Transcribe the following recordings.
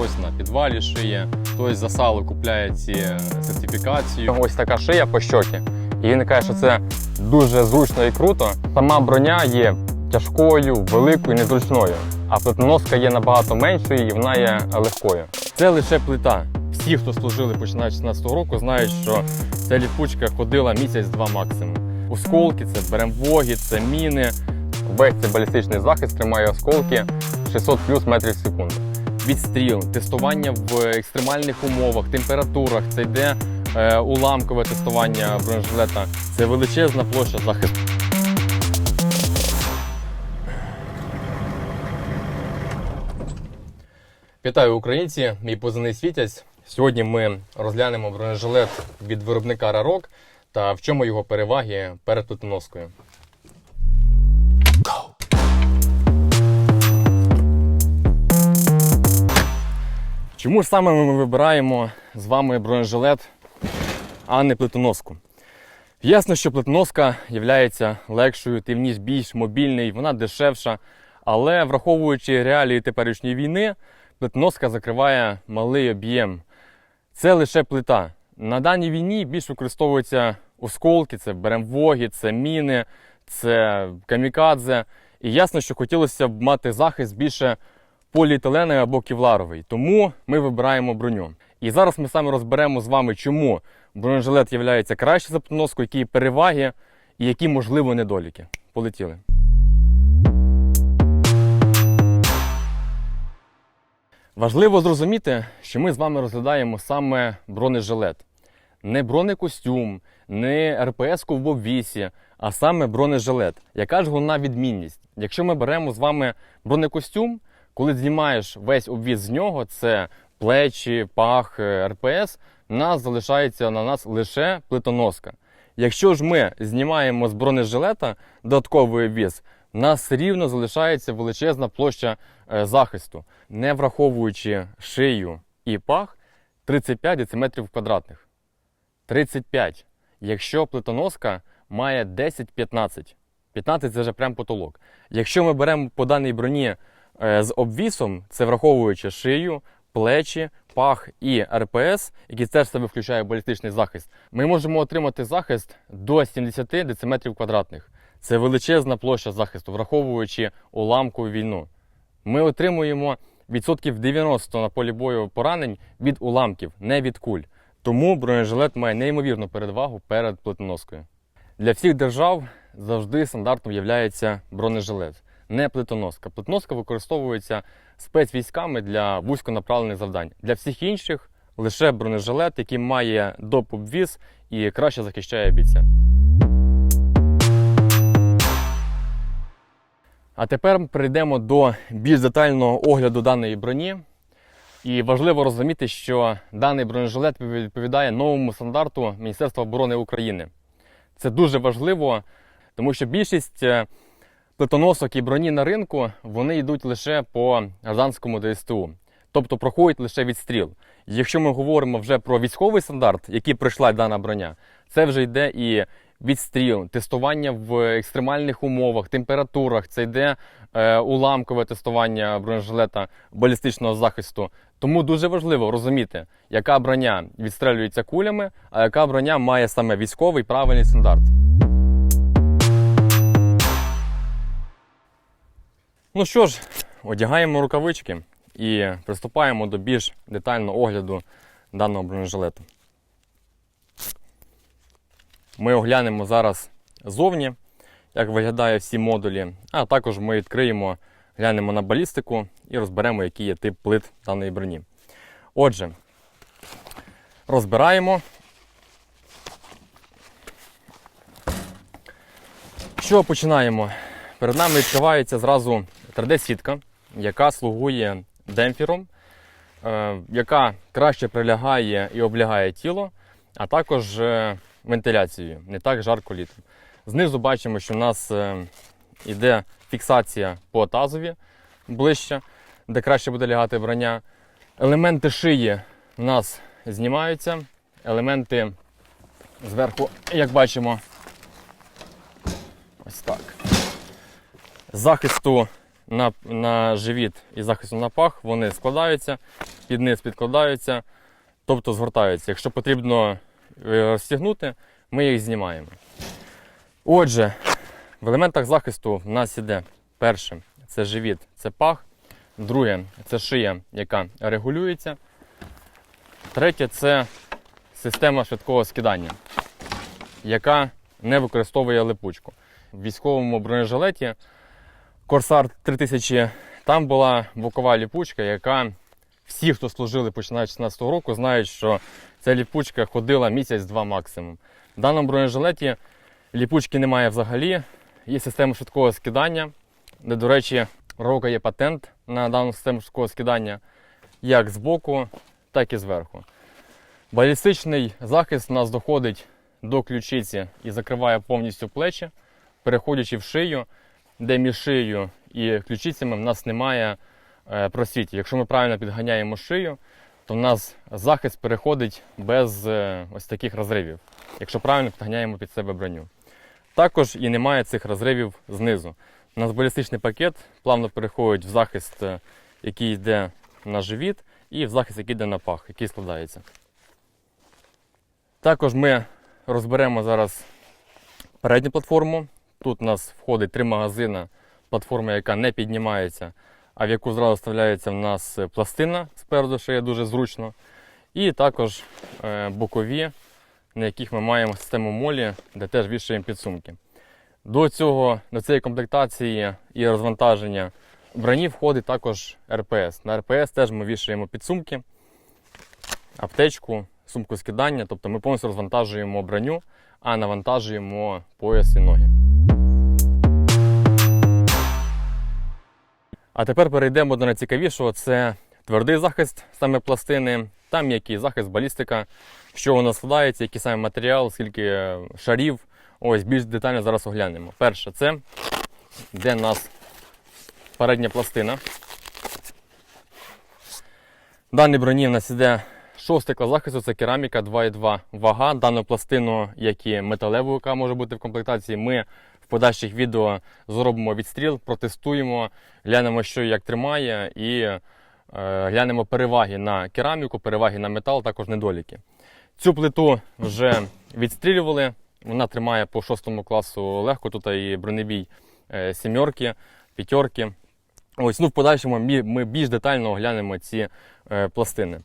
хтось на підвалі шиє, хтось за сало купляє ці сертифікацію. Ось така шия по щокі. І він каже, що це дуже зручно і круто. Сама броня є тяжкою, великою, незручною. А плитоноска є набагато меншою і вона є легкою. Це лише плита. Всі, хто служили починаючи з 16 року, знають, що ця ліпучка ходила місяць-два максимум. Осколки, це беремвоги, це міни. Весь цей балістичний захист тримає осколки 600 плюс метрів в секунду. Відстріл, тестування в екстремальних умовах, температурах, це йде е, уламкове тестування бронежилета. Це величезна площа захисту. Вітаю українці! Мій позивний світязь. Сьогодні ми розглянемо бронежилет від виробника Рарок та в чому його переваги перед плитоноскою. Чому ж саме ми вибираємо з вами бронежилет, а не плитоноску? Ясно, що плитоноска є легшою, тим більш мобільний, вона дешевша. Але враховуючи реалії теперішньої війни, плитоноска закриває малий об'єм. Це лише плита. На даній війні більш використовуються осколки, це беремвоги, це міни, це камікадзе. І ясно, що хотілося б мати захист більше поліетиленовий або кевларовий. Тому ми вибираємо броню. І зараз ми саме розберемо з вами, чому бронежилет є краще за плитоноску, які переваги і які можливо недоліки. Полетіли. Важливо зрозуміти, що ми з вами розглядаємо саме бронежилет. Не бронекостюм, не РПС-ку в обвісі, а саме бронежилет. Яка ж головна відмінність? Якщо ми беремо з вами бронекостюм, коли знімаєш весь обвіз з нього, це плечі, пах, е, РПС, у нас залишається на нас лише плитоноска. Якщо ж ми знімаємо з бронежилета додатковий обвіз, у нас рівно залишається величезна площа е, захисту, не враховуючи шию і пах 35 дециметрів квадратних. 35. Якщо плитоноска має 10-15. 15 це вже прям потолок. Якщо ми беремо по даній броні з обвісом, це враховуючи шию, плечі, пах і РПС, який теж себе включає балістичний захист, ми можемо отримати захист до 70 дециметрів квадратних. Це величезна площа захисту, враховуючи уламкову війну. Ми отримуємо відсотків 90 на полі бою поранень від уламків, не від куль. Тому бронежилет має неймовірну перевагу перед плитоноскою. Для всіх держав завжди стандартом є бронежилет, не плитоноска. Плитоноска використовується спецвійськами для вузьконаправлених завдань. Для всіх інших лише бронежилет, який має доп. обвіз і краще захищає бійця. А тепер перейдемо до більш детального огляду даної броні. І важливо розуміти, що даний бронежилет відповідає новому стандарту Міністерства оборони України. Це дуже важливо, тому що більшість е, плитоносок і броні на ринку вони йдуть лише по гражданському ДСТУ, тобто проходять лише відстріл. Якщо ми говоримо вже про військовий стандарт, який пройшла дана броня, це вже йде і відстріл, тестування в екстремальних умовах, температурах, це йде е, уламкове тестування бронежилета балістичного захисту. Тому дуже важливо розуміти, яка броня відстрелюється кулями, а яка броня має саме військовий правильний стандарт. Ну що ж, одягаємо рукавички і приступаємо до більш детального огляду даного бронежилету. Ми оглянемо зараз зовні, як виглядає всі модулі, а також ми відкриємо, глянемо на балістику і розберемо, який є тип плит даної броні. Отже, розбираємо. Що починаємо? Перед нами відкривається зразу 3D-сітка, яка слугує демпфером, е, яка краще прилягає і облягає тіло, а також е, вентиляцією, не так жарко літом. Знизу бачимо, що в нас йде фіксація по тазові ближче, де краще буде лягати броня. Елементи шиї у нас знімаються, елементи зверху, як бачимо, ось так. Захисту на, на живіт і захистом на пах, вони складаються, під низ підкладаються, тобто згортаються. Якщо потрібно е, розтягнути, ми їх знімаємо. Отже, в елементах захисту в нас іде перше це живіт, це пах. Друге це шия, яка регулюється. Третє це система швидкого скидання, яка не використовує липучку. В військовому бронежилеті Корсар 3000 там була бокова ліпучка, яка всі, хто служили починаючи з 16 року, знають, що ця ліпучка ходила місяць-два максимум. В даному бронежилеті ліпучки немає взагалі. Є система швидкого скидання, де, до речі, Рока є патент на дану систему швидкого скидання як з боку, так і зверху. Балістичний захист у нас доходить до ключиці і закриває повністю плечі, переходячи в шию, де між шиєю і ключицями в нас немає е, просвітів. Якщо ми правильно підганяємо шию, то в нас захист переходить без е, ось таких розривів, якщо правильно підганяємо під себе броню. Також і немає цих розривів знизу. У нас балістичний пакет плавно переходить в захист, е, який йде на живіт, і в захист, який йде на пах, який складається. Також ми розберемо зараз передню платформу. Тут у нас входить три магазини. Платформа, яка не піднімається, а в яку зразу вставляється в нас пластина спереду, що є дуже зручно. І також е, бокові, на яких ми маємо систему молі, де теж вішаємо підсумки. До, цього, до цієї комплектації і розвантаження броні входить також РПС. На РПС теж ми вішаємо підсумки, аптечку, сумку скидання, тобто ми повністю розвантажуємо броню, а навантажуємо пояс і ноги. А тепер перейдемо до найцікавішого: це твердий захист саме пластини, там м'який захист, балістика, що воно складається, який саме матеріал, скільки е, шарів. Ось більш детально зараз оглянемо. Перше, це де у нас передня пластина. В даній броні в нас іде шостий клас захисту, це кераміка 2,2 вага. Дану пластину, як і металеву, яка може бути в комплектації, ми в подальших відео зробимо відстріл, протестуємо, глянемо, що і як тримає, і е, глянемо переваги на кераміку, переваги на метал, також недоліки. Цю плиту вже відстрілювали. Вона тримає по шостому класу легко. Тут і бронебій е, сімерки, п'ятерки. Ось, ну, в подальшому ми, ми більш детально оглянемо ці е, пластини.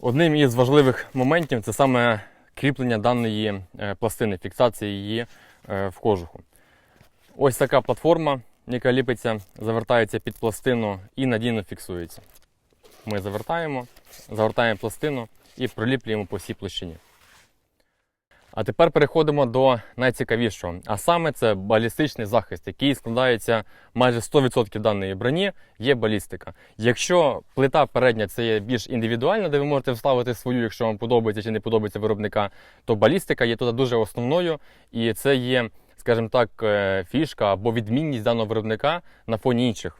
Одним із важливих моментів це саме кріплення даної е, пластини, фіксація її е, в кожуху. Ось така платформа, яка ліпиться, завертається під пластину і надійно фіксується. Ми завертаємо, завертаємо пластину і приліплюємо по всій площині. А тепер переходимо до найцікавішого. А саме це балістичний захист, який складається майже 100% даної броні, є балістика. Якщо плита передня це є більш індивідуальна, де ви можете вставити свою, якщо вам подобається чи не подобається виробника, то балістика є тут дуже основною, і це є, скажімо так, е, фішка або відмінність даного виробника на фоні інших.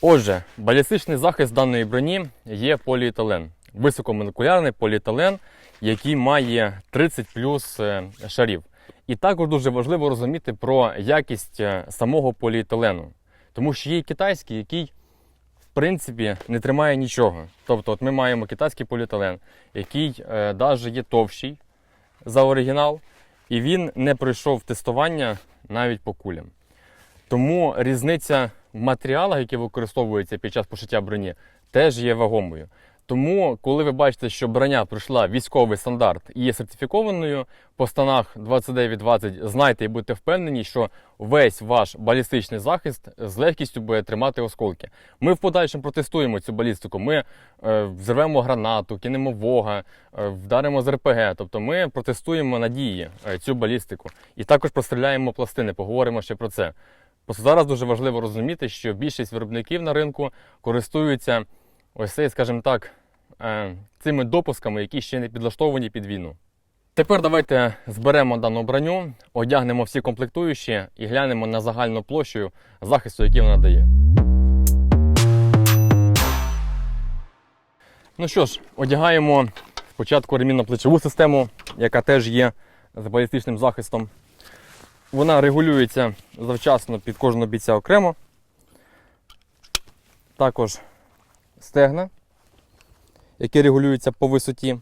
Отже, балістичний захист даної броні є поліетилен. Високомолекулярний поліетилен, який має 30 плюс е, шарів. І також дуже важливо розуміти про якість е, самого поліетилену. Тому що є і китайський, який в принципі не тримає нічого. Тобто, от ми маємо китайський поліетилен, який е, навіть є товщий за оригінал, і він не пройшов тестування навіть по кулям. Тому різниця в матеріалах, які використовуються під час пошиття броні, теж є вагомою. Тому, коли ви бачите, що броня пройшла військовий стандарт і є сертифікованою по станах 2920, знайте і будьте впевнені, що весь ваш балістичний захист з легкістю буде тримати осколки. Ми в подальшому протестуємо цю балістику. Ми е, взорвемо гранату, кинемо вога, е, вдаримо з РПГ. Тобто ми протестуємо надії е, цю балістику. І також простріляємо пластини. Поговоримо ще про це. Просто зараз дуже важливо розуміти, що більшість виробників на ринку користуються ось цей, скажімо так, е, цими допусками, які ще не підлаштовані під війну. Тепер давайте зберемо дану броню, одягнемо всі комплектуючі і глянемо на загальну площу захисту, який вона дає. Ну що ж, одягаємо Спочатку ремінно-плечову систему, яка теж є з балістичним захистом. Вона регулюється завчасно під кожного бійця окремо. Також стегна, які регулюються по висоті.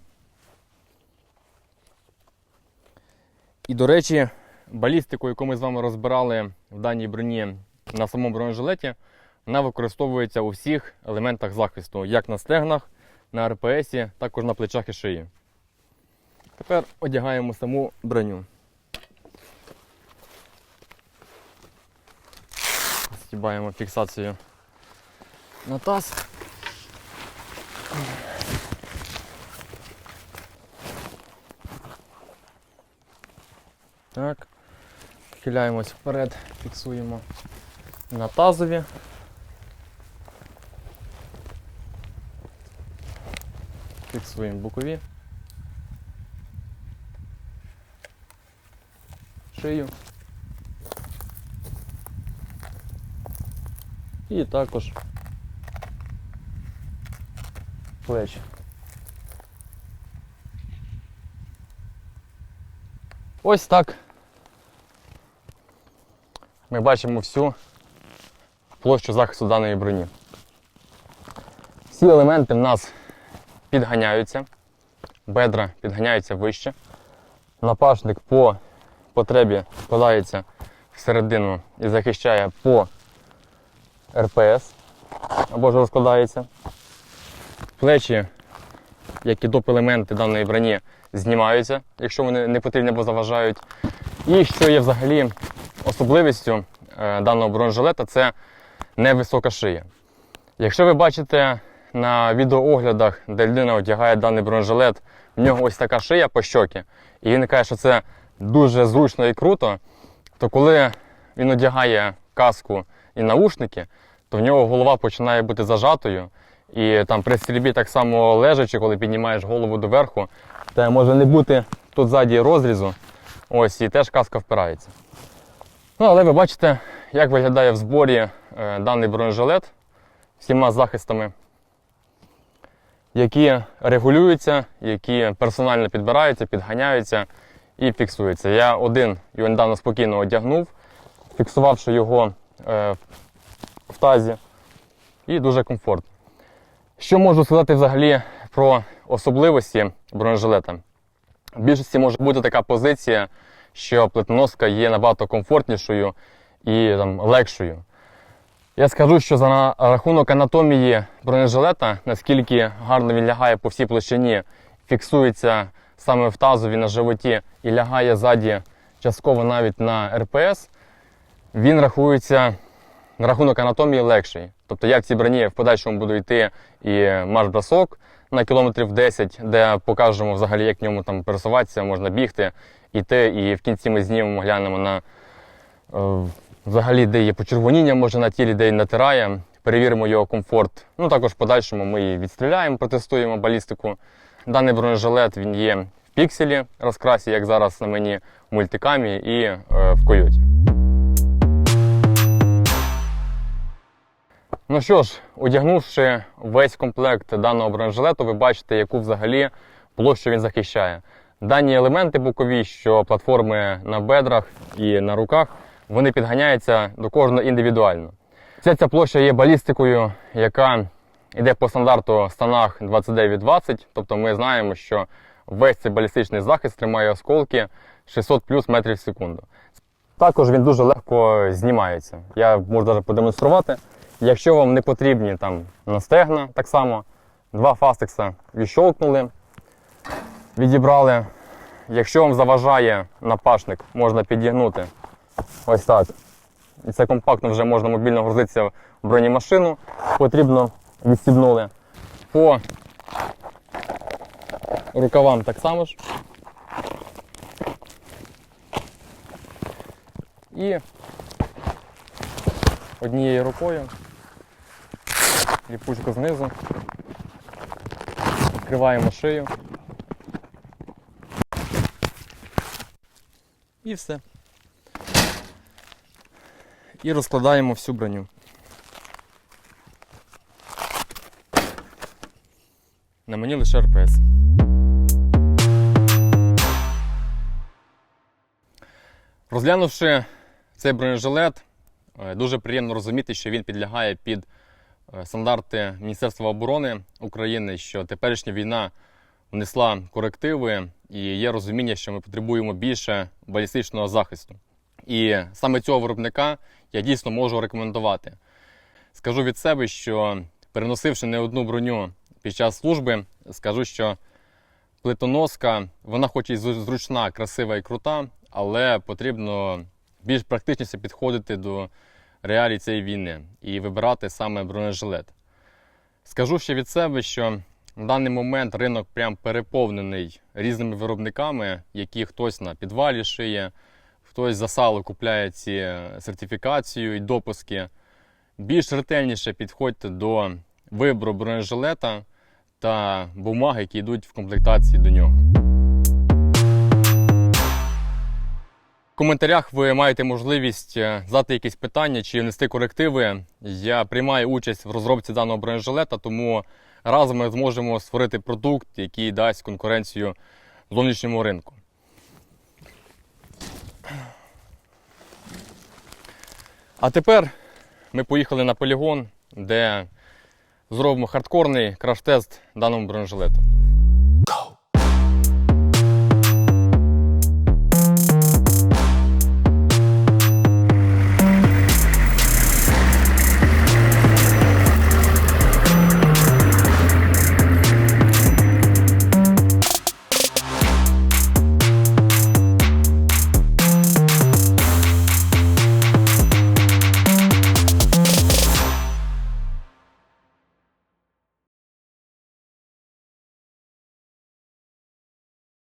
І, до речі, балістику, яку ми з вами розбирали в даній броні на самому бронежилеті, вона використовується у всіх елементах захисту, як на стегнах, на РПСі, також на плечах і шиї. Тепер одягаємо саму броню. Стібаємо фіксацію на таз. Так. Хиляємось вперед, фіксуємо на тазові. Фіксуємо бокові. Шию. І також плечі. Ось так. Ми бачимо всю площу захисту даної броні. Всі елементи в нас підганяються, бедра підганяються вище. Напашник по потребі вкладається всередину і захищає по РПС або ж розкладається. Плечі, як і доп. елементи даної броні, знімаються, якщо вони не потрібні або заважають. І що є взагалі особливістю е, даного бронежилета, це невисока шия. Якщо ви бачите на відеооглядах, де людина одягає даний бронежилет, в нього ось така шия по щокі, і він каже, що це дуже зручно і круто, то коли він одягає каску і наушники, то в нього голова починає бути зажатою. І там при стрільбі так само лежачи, коли піднімаєш голову доверху, то може не бути тут ззаді розрізу. Ось, і теж каска впирається. Ну, але ви бачите, як виглядає в зборі е, даний бронежилет всіма захистами, які регулюються, які персонально підбираються, підганяються і фіксуються. Я один його недавно спокійно одягнув, фіксувавши його е, в тазі, і дуже комфортно. Що можу сказати взагалі про особливості бронежилета? В більшості може бути така позиція, що плитоноска є набагато комфортнішою і там, легшою. Я скажу, що за рахунок анатомії бронежилета, наскільки гарно він лягає по всій площині, фіксується саме в тазові на животі і лягає ззаді частково навіть на РПС, він рахується на рахунок анатомії легший. Тобто я в цій броні в подальшому буду йти і марш-бросок на кілометрів 10, де покажемо взагалі, як в ньому там пересуватися, можна бігти, йти, і в кінці ми знімемо, глянемо на е, взагалі, де є почервоніння, може на тілі, де він натирає, перевіримо його комфорт. Ну також в подальшому ми її відстріляємо, протестуємо балістику. Даний бронежилет він є в пікселі розкрасі, як зараз на мені в мультикамі і е, в койоті. Ну що ж, одягнувши весь комплект даного бронежилету, ви бачите, яку взагалі площу він захищає. Дані елементи бокові, що платформи на бедрах і на руках, вони підганяються до кожного індивідуально. Вся ця площа є балістикою, яка йде по стандарту станах 29-20, тобто ми знаємо, що весь цей балістичний захист тримає осколки 600 плюс метрів в секунду. Також він дуже легко знімається. Я можу навіть продемонструвати. Якщо вам не потрібні там на так само два фастекса відщолкнули, відібрали. Якщо вам заважає напашник, можна підігнути ось так. І це компактно вже можна мобільно грузитися в бронемашину. Потрібно відстібнули. По рукавам так само ж. І однією рукою ліпучку знизу. Відкриваємо шию. І все. І розкладаємо всю броню. На мені лише РПС. Розглянувши цей бронежилет, е, дуже приємно розуміти, що він підлягає під е, стандарти Міністерства оборони України, що теперішня війна внесла корективи і є розуміння, що ми потребуємо більше балістичного захисту. І саме цього виробника я дійсно можу рекомендувати. Скажу від себе, що переносивши не одну броню під час служби, скажу, що плитоноска, вона хоч і зручна, красива і крута, але потрібно більш практичніше підходити до реалій цієї війни і вибирати саме бронежилет. Скажу ще від себе, що на даний момент ринок прям переповнений різними виробниками, які хтось на підвалі шиє, хтось за сало купляє ці е, сертифікацію і допуски. Більш ретельніше підходьте до вибору бронежилета та бумаг, які йдуть в комплектації до нього. В коментарях ви маєте можливість е, задати якісь питання чи внести корективи. Я приймаю участь в розробці даного бронежилета, тому разом ми зможемо створити продукт, який дасть конкуренцію зовнішньому ринку. А тепер ми поїхали на полігон, де зробимо хардкорний краш-тест даному бронежилету.